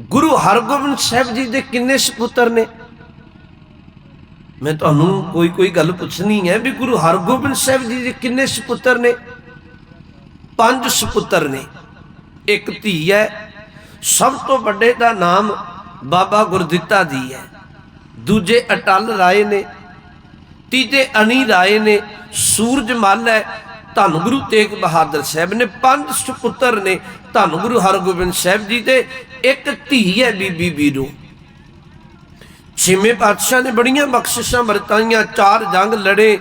ਗੁਰੂ ਹਰਗੋਬਿੰਦ ਸਾਹਿਬ ਜੀ ਦੇ ਕਿੰਨੇ ਸੁਪੁੱਤਰ ਨੇ? ਮੈਂ ਤੁਹਾਨੂੰ ਕੋਈ ਕੋਈ ਗੱਲ ਪੁੱਛਣੀ ਹੈ ਵੀ ਗੁਰੂ ਹਰਗੋਬਿੰਦ ਸਾਹਿਬ ਜੀ ਦੇ ਕਿੰਨੇ ਸੁਪੁੱਤਰ ਨੇ? ਪੰਜ ਸੁਪੁੱਤਰ ਨੇ। ਇੱਕ ਧੀ ਹੈ। ਸਭ ਤੋਂ ਵੱਡੇ ਦਾ ਨਾਮ ਬਾਬਾ ਗੁਰਦਿੱਤਾ ਜੀ ਹੈ। ਦੂਜੇ ਅਟਲ ਰਾਏ ਨੇ। ਤੀਜੇ ਅਨੀ ਰਾਏ ਨੇ। ਸੂਰਜ ਮੱਲ ਹੈ। ਧੰਨ ਗੁਰੂ ਤੇਗ ਬਹਾਦਰ ਸਾਹਿਬ ਨੇ, ਪੰਜ ਸੁਪੁੱਤਰ ਨੇ, ਧੰਨ ਗੁਰੂ ਹਰਗੋਬਿੰਦ ਸਾਹਿਬ ਜੀ ਤੇ ਇੱਕ ਧੀ ਹੈ ਬੀਬੀ ਬੀਰੂ ਛੇਵੇਂ ਪਾਤਸ਼ਾਹ ਨੇ ਬੜੀਆਂ ਬਖਸ਼ਿਸ਼ਾਂ ਵਰਤਾਈਆਂ, ਚਾਰ ਜੰਗ ਲੜੇ,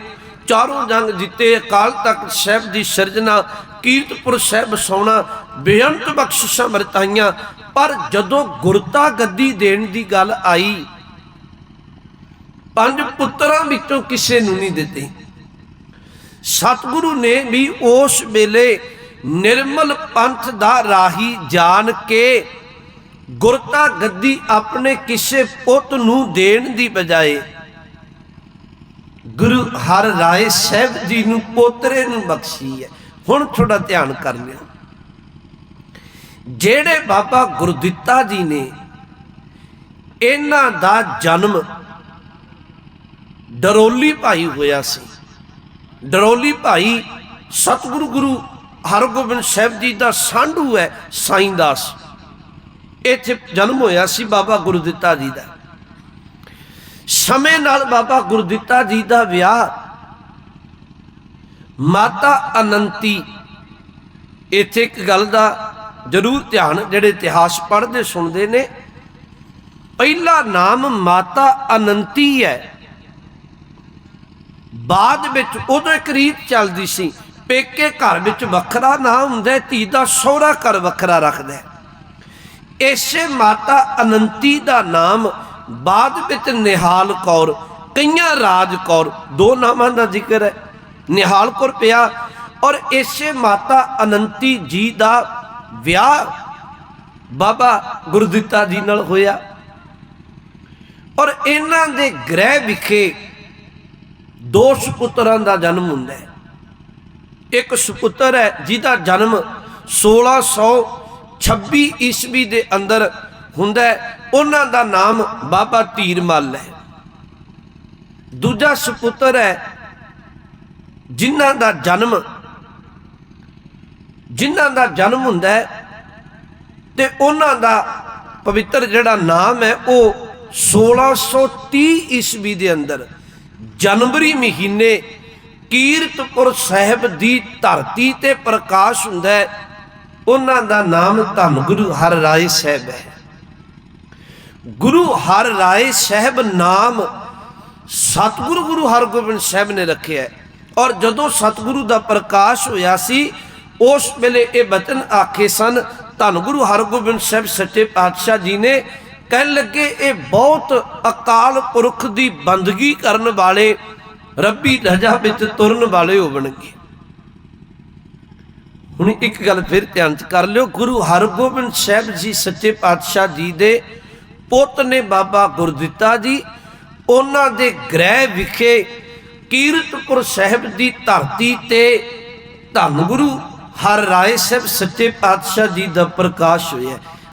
ਚਾਰੋਂ ਜੰਗ ਜਿੱਤੇ, ਅਕਾਲ ਤਖਤ ਸਾਹਿਬ ਦੀ ਸਿਰਜਣਾ, ਕੀਰਤਪੁਰ ਸਾਹਿਬ ਸੋਣਾ, ਬੇਅੰਤ ਬਖਸ਼ਿਸ਼ਾਂ ਵਰਤਾਈਆਂ। ਪਰ ਜਦੋਂ ਗੁਰਤਾ ਗੱਦੀ ਦੇਣ ਦੀ ਗੱਲ ਆਈ, ਪੰਜ ਪੁੱਤਰਾਂ ਵਿੱਚੋਂ ਕਿਸੇ ਨੂੰ ਨਹੀਂ ਦਿੱਤੀ। ਸਤਿਗੁਰੂ ਨੇ ਵੀ ਉਸ ਵੇਲੇ ਨਿਰਮਲ ਪੰਥ ਦਾ ਰਾਹੀ ਜਾਣ ਕੇ ਗੁਰਤਾ ਗੱਦੀ ਆਪਣੇ ਕਿਸੇ ਪੁੱਤ ਨੂੰ ਦੇਣ ਦੀ ਬਜਾਏ ਗੁਰੂ ਹਰ ਰਾਏ ਸਾਹਿਬ ਜੀ ਨੂੰ ਪੋਤਰੇ ਨੂੰ ਬਖਸ਼ੀ ਹੈ। ਹੁਣ ਥੋੜਾ ਧਿਆਨ ਕਰ ਲਿਓ। ਜਿਹੜੇ ਬਾਬਾ ਗੁਰਦਿੱਤਾ ਜੀ ਨੇ ਇਹਨਾਂ ਦਾ ਜਨਮ ਡਰੋਲੀ ਭਾਈ ਹੋਇਆ ਸੀ। ਡਰੋਲੀ ਭਾਈ ਸਤਿਗੁਰੂ ਗੁਰੂ ਹਰਗੋਬਿੰਦ ਸਾਹਿਬ ਜੀ ਦਾ ਸਾਂਢੂ ਹੈ, ਸਾਈਂ ਦਾਸ। ਇੱਥੇ ਜਨਮ ਹੋਇਆ ਸੀ ਬਾਬਾ ਗੁਰਦਿੱਤਾ ਜੀ ਦਾ। ਸਮੇਂ ਨਾਲ ਬਾਬਾ ਗੁਰਦਿੱਤਾ ਜੀ ਦਾ ਵਿਆਹ ਮਾਤਾ ਅਨੰਤੀ, ਇੱਥੇ ਇੱਕ ਗੱਲ ਦਾ ਜ਼ਰੂਰ ਧਿਆਨ, ਜਿਹੜੇ ਇਤਿਹਾਸ ਪੜ੍ਹਦੇ ਸੁਣਦੇ ਨੇ, ਪਹਿਲਾ ਨਾਮ ਮਾਤਾ ਅਨੰਤੀ ਹੈ। ਬਾਅਦ ਵਿੱਚ ਉਦੋਂ ਇੱਕ ਰੀਤ ਚੱਲਦੀ ਸੀ, ਪੇਕੇ ਘਰ ਵਿੱਚ ਵੱਖਰਾ ਨਾਮ ਹੁੰਦਾ ਧੀ ਦਾ ਸਹੁਰਾ ਘਰ ਵੱਖਰਾ ਰੱਖਦਾ ਇਸੇ ਮਾਤਾ ਅਨੰਤੀ ਦਾ ਨਾਮ ਬਾਅਦ ਵਿੱਚ ਨਿਹਾਲ ਕੌਰ, ਕਈਆਂ ਰਾਜ ਕੌਰ, ਦੋ ਨਾਮਾਂ ਦਾ ਜ਼ਿਕਰ ਹੈ। ਨਿਹਾਲ ਕੌਰ ਪਿਆ ਔਰ ਇਸੇ ਮਾਤਾ ਅਨੰਤੀ ਜੀ ਦਾ ਵਿਆਹ ਬਾਬਾ ਗੁਰਦਿੱਤਾ ਜੀ ਨਾਲ ਹੋਇਆ। ਔਰ ਇਹਨਾਂ ਦੇ ਗ੍ਰਹਿ ਵਿਖੇ ਦੋ ਸੁਪੁੱਤਰਾਂ ਦਾ ਜਨਮ ਹੁੰਦਾ ਹੈ। ਇੱਕ ਸੁਪੁੱਤਰ ਹੈ ਜਿਹਦਾ ਜਨਮ 1626 ਈਸਵੀ ਦੇ ਅੰਦਰ ਹੁੰਦਾ ਹੈ। ਉਹਨਾਂ ਦਾ ਨਾਮ ਬਾਬਾ ਧੀਰਮਲ ਹੈ। ਦੂਜਾ ਸੁਪੁੱਤਰ ਹੈ ਜਿਨ੍ਹਾਂ ਦਾ ਜਨਮ ਜਿਨ੍ਹਾਂ ਦਾ ਜਨਮ ਹੁੰਦਾ ਹੈ ਤੇ ਉਹਨਾਂ ਦਾ ਪਵਿੱਤਰ ਜਿਹੜਾ ਨਾਮ ਹੈ ਉਹ 1630 ਈਸਵੀ ਦੇ ਅੰਦਰ ਜਨਵਰੀ ਮਹੀਨੇ ਕੀਰਤਪੁਰ ਸਾਹਿਬ ਦੀ ਧਰਤੀ ਤੇ ਪ੍ਰਕਾਸ਼ ਹੁੰਦਾ ਹੈ, ਉਹਨਾਂ ਦਾ ਨਾਮ ਧੰਨ ਗੁਰੂ ਹਰ ਰਾਏ ਸਾਹਿਬ ਹੈ ਗੁਰੂ ਹਰ ਰਾਏ ਸਾਹਿਬ ਨਾਮ ਸਤਿਗੁਰੂ ਗੁਰੂ ਹਰਗੋਬਿੰਦ ਸਾਹਿਬ ਨੇ ਰੱਖਿਆ ਹੈ। ਔਰ ਜਦੋਂ ਸਤਿਗੁਰੂ ਦਾ ਪ੍ਰਕਾਸ਼ ਹੋਇਆ ਸੀ, ਉਸ ਵੇਲੇ ਇਹ ਬਚਨ ਆਖੇ ਸਨ, ਧੰਨ ਗੁਰੂ ਹਰਗੋਬਿੰਦ ਸਾਹਿਬ, ਸੱਚੇ ਪਾਤਸ਼ਾਹ ਜੀ ਨੇ ਕਹਿਣ ਲੱਗੇ, ਇਹ ਬਹੁਤ ਅਕਾਲ ਪੁਰਖ ਦੀ ਬੰਦਗੀ ਕਰਨ ਵਾਲੇ ਰੱਬੀ ਰਜਾ ਵਿੱਚ ਤੁਰਨ ਵਾਲੇ ਹੋਣਗੇ ਹੁਣ ਇੱਕ ਗੱਲ ਫਿਰ ਧਿਆਨ ਚ ਕਰ ਲਿਓ, ਗੁਰੂ ਹਰਗੋਬਿੰਦ ਸਾਹਿਬ ਜੀ ਸੱਚੇ ਪਾਤਸ਼ਾਹ ਜੀ ਦੇ ਪੁੱਤ ਨੇ ਬਾਬਾ ਗੁਰਦਿੱਤਾ ਜੀ, ਉਹਨਾਂ ਦੇ ਗ੍ਰਹਿ ਵਿਖੇ ਕੀਰਤਪੁਰ ਸਾਹਿਬ ਦੀ ਧਰਤੀ ਤੇ ਧੰਨ ਗੁਰੂ ਹਰ ਰਾਏ ਸਾਹਿਬ ਸੱਚੇ ਪਾਤਸ਼ਾਹ ਜੀ ਦਾ ਪ੍ਰਕਾਸ਼ ਹੋਇਆ।